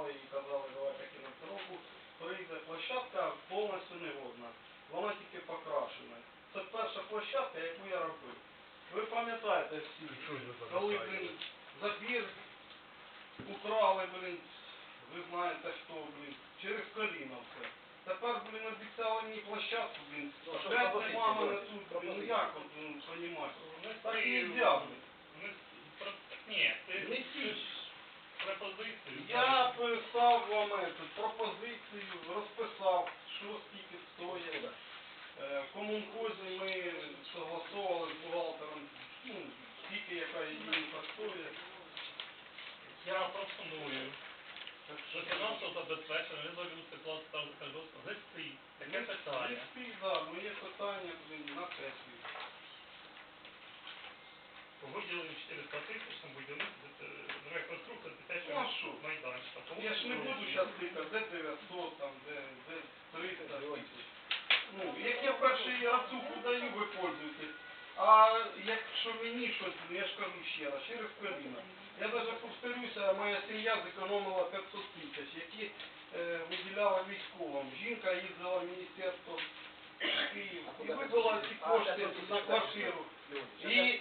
дзвоняли і казали, давайте кінець року. Прийде площадка повністю негодна. Вона тільки покрашена. Це перша площадка, яку я робив. Ви пам'ятаєте всі, коли блін, забір украли, блін, ви знаєте хто, блін, через коліно все. Тепер, блін, обіцяли мені площадку, блін, Ну, що, опять пропозиції, нема тут, блін, ну як от, блін, понімати? Не Так нельзя, блін. не- про- Ні, ти Не ти ті. ж пропозицію. Я писав вам эту пропозицію, розписав, що скільки стоїть. Е, В комунхозі ми согласовували з бухгалтером, ну, скільки яка єдиниця стоїть. Я пропоную, що фінансово забезпечено резолюцію план ставки Кальдовська вести. Таке питання. Листи, да, моє питання блін, на сесію. Виділили 400 тисяч на будівництво е, реконструкцію Ну, а дитячого майданчика. Тому Я ж не буду зараз тикати, де 900, там, де, де 300 тисяч. Ну, як я перший рацюку даю, ви пользуєтесь. А якщо мені щось, ну, я ж кажу ще раз, через коліна. Я навіть повторюся, моя сім'я зекономила 500 тисяч, які е, виділяла військовим. Жінка їздила в міністерство Київ і вибила ці кошти на квартиру. І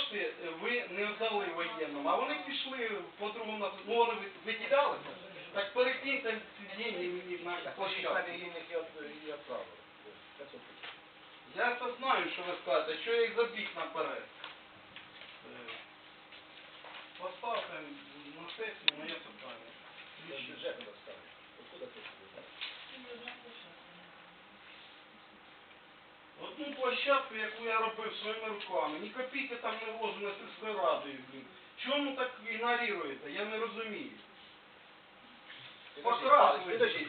кошти е, ви не вдали воєнному, а вони пішли по другому на ну вони ви- виділялися. Так перекиньте ці деньги мені на площадку. самі їх і от- і відправили. 500 тисяч. Я це знаю, що ви скажете, що я їх забіг наперед. Е, Поставте на сесію моє питання. Бюджет не. Откуда ти? Одну площадку, яку я робив своїми руками, ні копійки там не вложено сільською радою, блін. Чому так ігноруєте? Я не розумію. Покрасили.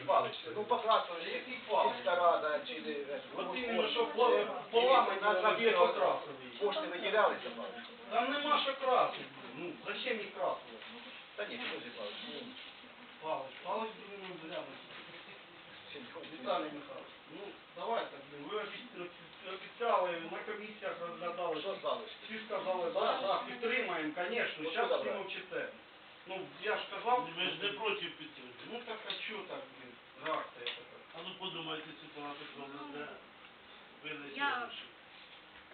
Павлович, Підождіть, ну покрасили, сільська Павлович? рада, чи не... От іменно, що пла- на на забір покрасили. Кошти виділялися, Павлович? Там нема що красити. Ну, зачем їх красили? Та ні, підожди, Павлович, ну, Павлович, Павлович, блин, ну, зря. Віталій Михайлович, ну, давайте, блин, ви обіц- обіцяли, на комісіях розглядали. Що залишки? Всі сказали, да, да, підтримаємо, звісно, Ну, зараз що всі давай? мовчите. Ну, я ж казав, Ми ж не проти підтримки. ну так а що так, блін, реакція така. А ну подумайте, Світлана Петровна, де не Я-.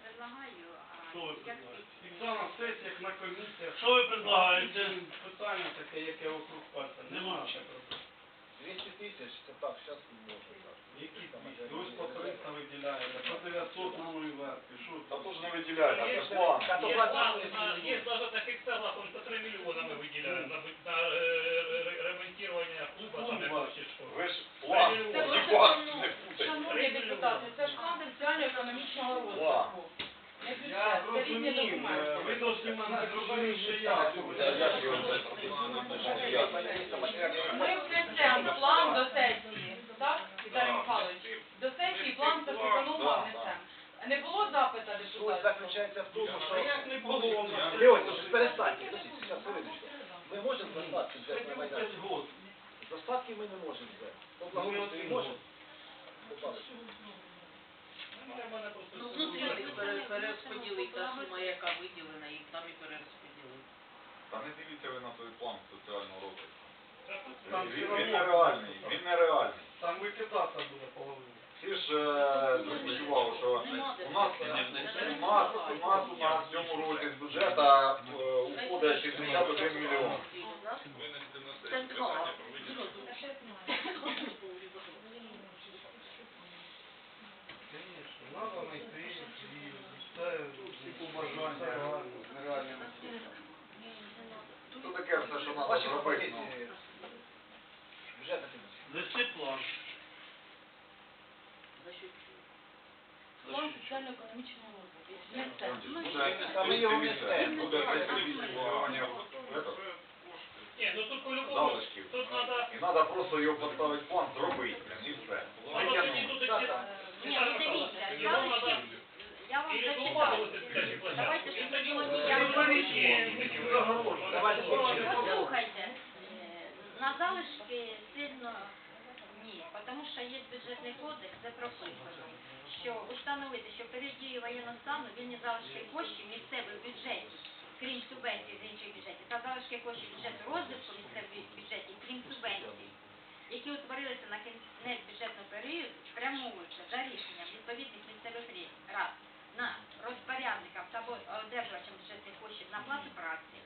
Предлагаю, а Що ви як предлагаєте? І на сесіях, на комісіях. Що ви предлагаєте? Питання таке, яке вокруг пальця. Нема. проблем. 200 тисяч, це так, зараз можна. Які двісті? Ось по 300 виділяєте, по 900 на верхи. Та це? ж не виділяють, а це план. Та то Є план- план, на- Є навіть таких селах, он по 3 мільйони ми виділяємо на, на е, ре- ремонтування клуба, там Клуба. якось чи що. Ви ж план, Це не дуже план, давно. не путайте. Шановні депутати, це ж план соціально-економічного розвитку. Не бюджет, Я це е, ви должны мене зрозуміти, що я. Ми внесемо план до сесії, так, Віталій Михайлович? До сесії план економа внесемо. Не було запита Суть депутатів? заключається в тому, що... як не було? Ну ж перестаньте, подождіть, зараз, хвилиночку. Ми можемо достатки взяти на? 5. Достатки ми не можемо взяти. По Ну, благоустрою можемо? По. Ну, Ну, внутрі перерозподілити, та сума, яка виділена, їх там і перерозподілити. Та не дивіться ви на той план соціального розвитку. Там Він, він нереальний, він нереальний. Там викидатися буде половина. Всі ж е, зверніть увагу, що у нас, у нас, у нас, у нас, в цьому році з бюджету е, уходить 61 мільйон. Це два. Звісно, треба знайти і це всі побажання реально. Це таке все, що треба зробити. ну. Вести план. План соціально-економічного розвитку. Буде ми його внесемо. буде 200 это, Ні, ну тут по-любому, тут треба... І треба просто його поставити план, зробити, і все. А от тоді тут. Ні, ну дивіться, залишки, я вам зачитаю. Давайте, щоб тоді було на залишки сильно ні, тому що є бюджетний кодекс, де прописано, що установити, що перед дією воєнного стану вільні залишки коштів місцевих бюджетів крім субвенцій з інших бюджетів, та залишки коштів бюджету розвитку місцевих бюджетів, крім субвенцій, які утворилися на кінець бюджетного періоду, спрямовуються за рішенням відповідних місцевих рад на розпорядникам та одержувачам бюджетних коштів на плату праці,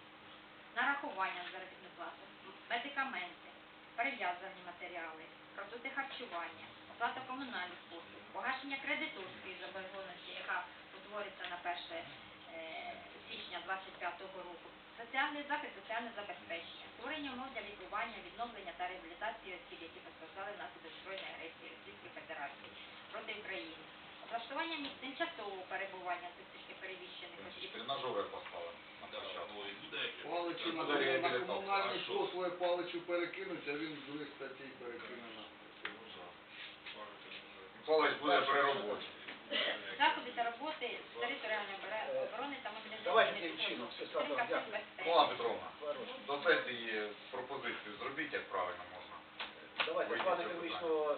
нарахування заробітної плати, медикаменти, перев'язані матеріали, продукти харчування, оплата комунальних послуг, погашення кредиторської заборгованості, яка утвориться на 1 е, січня 25 року, соціальний захист, соціальне забезпечення, створення умов для лікування, відновлення та реабілітації осіб, які постраждали внаслідок збройної агресії Російської Федерації проти України, облаштування місць тимчасового перебування внутрішньо переміщених осіб, Тренажери поставили на площадку. Паличу на, на комунальні А послуги паличу перекинуть, а він з других статей перекине на. Палич буде при роботі. заходи та роботи з територіальної оборони та Давайте чином, все сразу, дякую. Мала Петровна, Хорошо. до сесії пропозицію зробіть, як правильно можна. Давайте Вийдіть план з цього економічного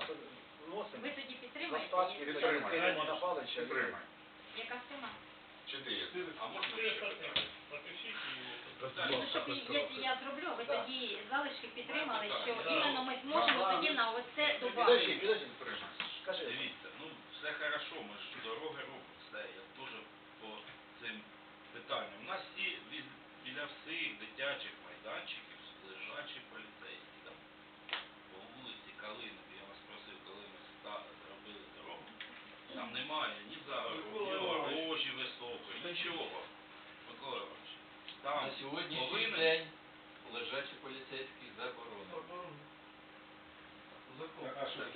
вносимо. Ви тоді підтримаєте? Достатки Є- Підтримаємо. підтримуємо на Павловича. Підтримай. Яка сума? Чотири. А запишіть і... Ну, щоб якщо я зроблю, ви тоді залишки підтримали, що іменно ми зможемо тоді на оце Підожди, добавити. підожди, Підтримай. скажи. Дивіться, ну все хорошо, ми ж дороги робимо, все, я теж по цим питанням. У нас всі біля всіх дитячих майданчиків лежачі поліцейські там по вулиці Калинові. Я вас просив, коли ми зробили дорогу. Там немає ні загору, ні огорожі високої, нічого. Микола Іванович, там На сьогоднішній повинен день лежачі поліцейські заборонені.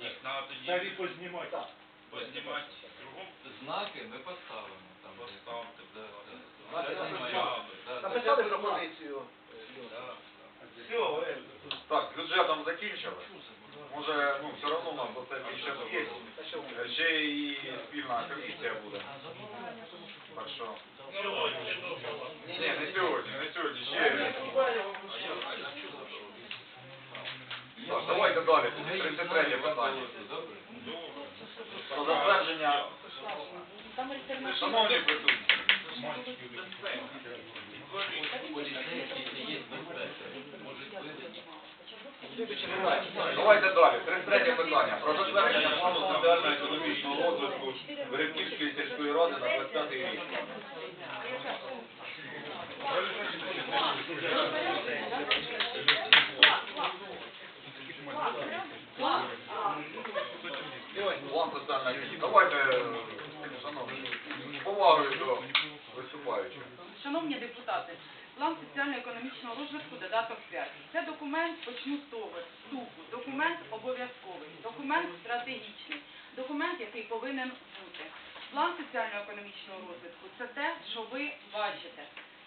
їх треба тоді Старі познімати. Познімати кругом, Знаки ми поставимо там. де- поставити. Да, будь ласка. Написали. пропозицію. Так, з бюджетом закінчили. Може, ну, все одно у нас до сесії ще є. Ще і спільна комісія буде. Так що... Сьогодні. Ні, не сьогодні, не сьогодні, ще. Так, давайте далі. 33 питання. Про затвердження... Шановні присутні, Давайте далі. 33 питання. Про затвердження плану соціально-економічного розвитку Веребківської сільської ради на 25 рік. План соціальної економічної. Давайте, шановні, повагою до. Шановні депутати, план соціально-економічного розвитку додаток 5. Це документ, почну з того, з ступу. Документ обов'язковий, документ стратегічний, документ, який повинен бути. План соціально-економічного розвитку це те, що ви бачите,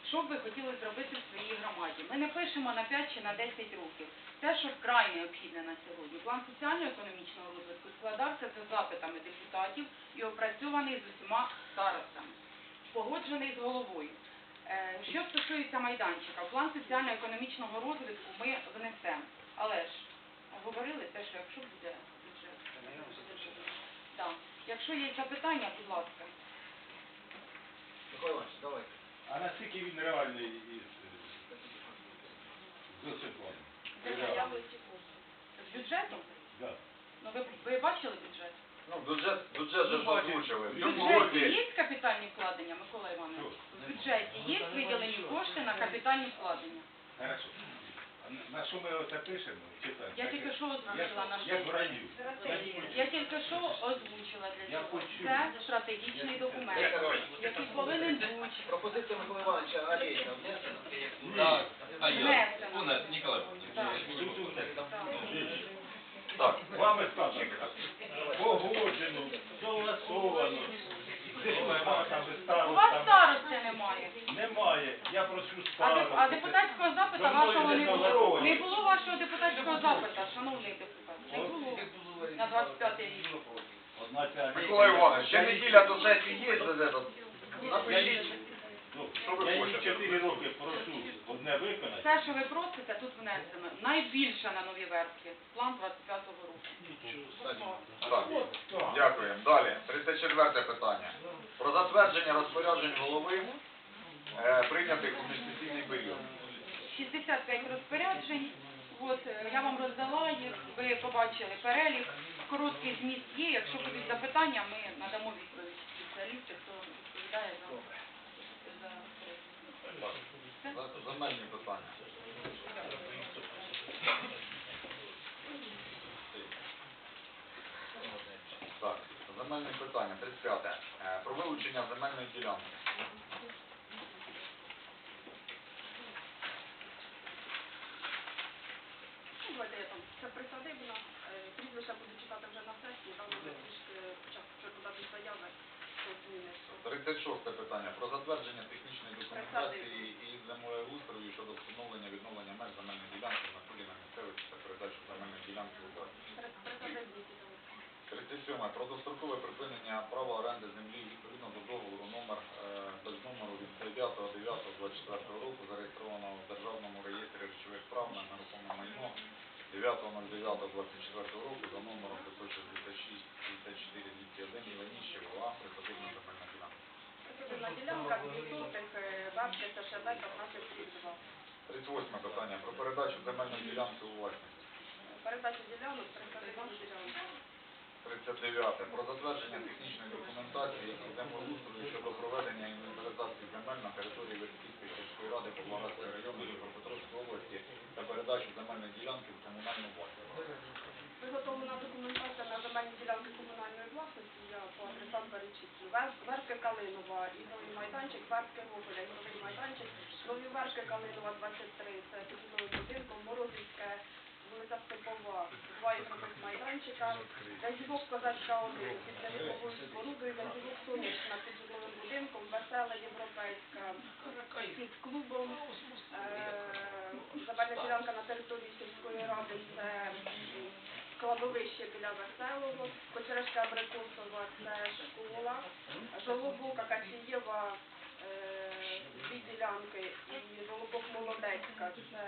що б ви хотіли зробити в своїй громаді. Ми не пишемо на 5 чи на 10 років. Те, що вкрай необхідне на сьогодні. План соціально-економічного розвитку складався за запитами депутатів і опрацьований з усіма старостами погоджений з головою. Е, Що стосується майданчика, план соціально-економічного розвитку ми внесемо. Але ж говорили те, що якщо буде бюджет, так. Якщо є запитання, будь ласка. Микола Іванович, давайте. А наскільки він реальний із з Йосипом? З бюджетом? Да. Ну ви, ви бачили бюджет? Ну, бюджет, бюджет же ж озвучили. В В цьому бюджеті році є капітальні вкладення, Микола Іванович? В бюджеті є виділені кошти на капітальні вкладення? Хорошо. А на- що ми оце пишемо? Читаємо? Я тільки що озвучила на Як що. Я тільки що озвучила для Я цього. Це стратегічний документ, який повинен бути Пропозиція Микола Івановича Алєєва внесена. Так, а я. Внесено. У нас, Ніколай Так. Іванович. Так, Вами сказано. Погоджено, согласовано. У вас там старости немає. Немає. Я прошу А, деп- старост. а депутатського запита вашого не було. Не було вашого депутатського запита, шановний депутат. Не було на 25 рік. Одна ця Микола Іванович, ще неділя до сесії є за це. Напишіть. Ну, Що ви я її хочете? 4 роки прошу одне виконати. Все, що ви просите, тут внесено. Найбільше на нові версії. План 25-го року. Так, дякуємо. Далі, 34 питання. Про затвердження розпоряджень голови е, прийнятих у міжсесійний період. 65 розпоряджень. От, е, я вам роздала їх, ви побачили перелік. Короткий зміст є. Якщо будуть запитання, ми надамо відповідь спеціалістів, хто відповідає за, за За- Земельні питання. Так, земельні питання, 35. Е, Про вилучення земельної ділянки. Це присадибна, е, прізвища буду читати вже на сесії, там вже трішки почав подати заяви, 36 питання. Про затвердження технічної документації і землеустрою щодо встановлення відновлення меж земельної ділянки на полі на місцевості та передачу земельної ділянки у власність. при- присадибні ці там. 37. Про дострокове припинення права оренди землі відповідно до договору номер е, без номеру від 9.9.24 року зареєстрованого в Державному реєстрі речових прав на нерухоме майно 9.09.24 року за номером 566 54 201 Іванішів ОА присадибна земельна ділянка. Присадибна ділянка, дві сотих, е, бабки, СШБ, 1532. 38 питання. Про передачу земельної ділянки у власність. Передача ділянок, присадибна ділянка. 39. Про затвердження технічної документації і землеустрою щодо проведення інвентаризації земель на території Верхівської сільської ради Павлоградського району Дніпропетровської області та передачу земельної ділянки в комунальну власність. Виготовлена документація на земельні ділянки комунальної власності, я по адресам перечислю. Вер- Верки Калинова, ігровий майданчик, Верки Гоголя, ігровий майданчик, Нові Верки Калинова, 23, це під житловим будинком, Морозівське, вулиця Степова, два ігрових майданчика, Зазівок Козацька 1, під нерухомою спорудою, Зазівок Сонячна, під житловим будинком, Весела Європейська, під клубом, е, земельна ділянка на території сільської ради, це кладовище біля Веселого, Коцережка Абрикосова, це школа, Жолобока Качієва, е, дві ділянки і Жолобок Молодецька, це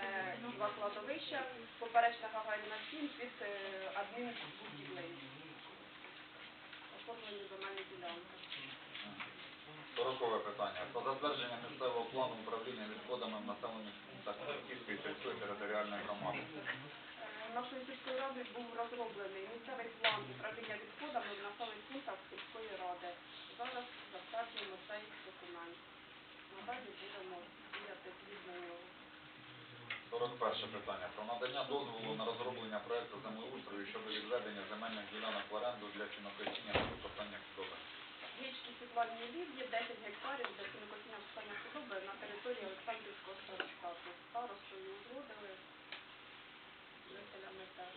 два кладовища, поперечна Гагаріна 7 під е, адмінбудівлею. Оформлені земельні ділянки. 40 питання. Про затвердження місцевого плану управління відходами в населених пунктах Верхівської сільської територіальної громади. Е, Нашою сільською радою був розроблений місцевий план управління відходами в населених пунктах сільської ради. Зараз затверджуємо цей документ. Надалі будемо діяти згідно. 41 питання. Про надання дозволу на розроблення проекту землеустрою щодо відведення земельних ділянок в оренду для кінокосіння та викопання худоби. Річки Світлані Лів'ї 10 гектарів для сінокосіння встання худоби на території Олександрівського старостату. Старостою узгодили, жителями теж.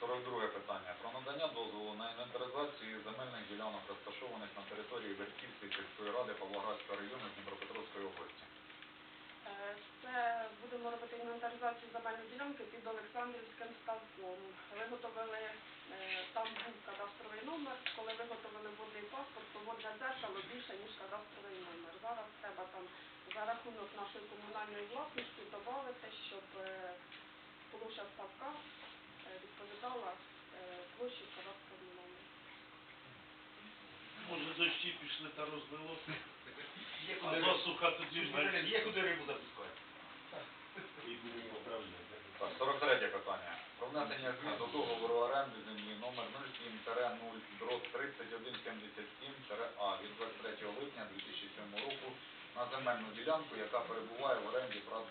42 питання. Про надання дозволу на інвентаризацію земельних ділянок, розташованих на території Верхівської сільської ради Павлоградського району Дніпропетровської області. Е, Це будемо робити інвентаризацію земельної ділянки під Олександрівським ставком. Виготовили, е, там був кадастровий номер, коли виготовили водний паспорт, то водне дзеркало більше, ніж кадастровий номер. Зараз треба там за рахунок нашої комунальної власності додати, щоб е, площа ставка е, відповідала площі кадастровому номеру. Може дощі пішли та рибу- Є куди рибу запускати. Так, 43 питання. Про внесення змін до договору оренди землі номер 07-0 3177-А від 23 липня 2007 року на земельну ділянку, яка перебуває в оренді прав.